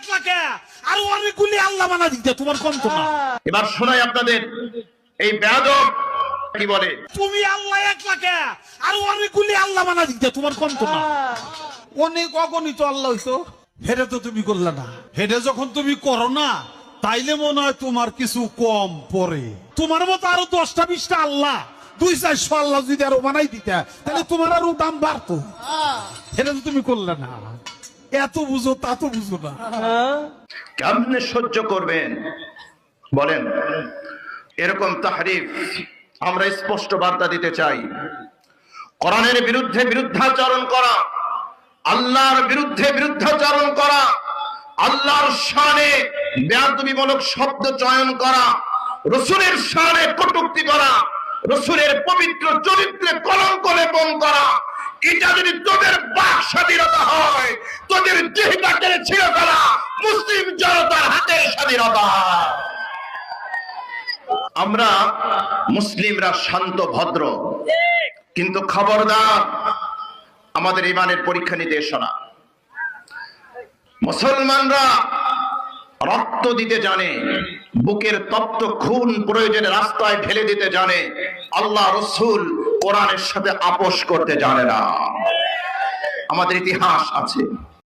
একলা কে আর অনেকগুলি আল্লাহ মানা দিতে তোমার কম তো না এবার শোনাই আপনাদের এই বেয়াদব কি বলে? তুমি আল্লাহ একলা কে আর অনেকগুলি আল্লাহ মানা দিতে তোমার কম তো না অনেক অগণিত আল্লাহ হইতো হেরে তো তুমি করলে না। হেরে যখন তুমি করো না তাইলে মনে হয় তোমার কিছু কম পরে তোমার মতো আরও দশটা বিশটা আল্লাহ দুই চারশো আল্লাহ যদি আরও বানাই দিতে তাহলে তোমার আরও দাম বাড়তো। এটা তো তুমি করলে না। এত বুঝো, তা তো বুঝো না। কেমনে সহ্য করবেন? বলেন, এরকম তাহরিফ আমরা স্পষ্ট বার্তা দিতে চাই। কোরআনের বিরুদ্ধে বিরুদ্ধাচরণ করা, আল্লাহর বিরুদ্ধে বিরুদ্ধাচরণ করা, আল্লাহর শানে বেয়াদবিমূলক শব্দ চয়ন করা, রসুলের শানে কটূক্তি করা, রসুলের পবিত্র চরিত্রে কলঙ্ক লেপন করা, এটা যদি তোদের বাক স্বাধীনতা হয় তোদের দেহটা টেনে ছিঁড়ে ফেলা। মুসলিম জনতার হাতের স্বাধীনতা। আমরা মুসলিমরা শান্ত, ভদ্র। কিন্তু খবরদার, আমাদের ইমানের পরীক্ষা নিতে এসো না। মুসলমানরা রক্ত দিতে জানে, বুকের তপ্ত খুন প্রয়োজনে রাস্তায় ঢেলে দিতে জানে, আল্লাহ রসুল কোরআনের সাথে আপোষ করতে জানে না। আমাদের ইতিহাস আছে।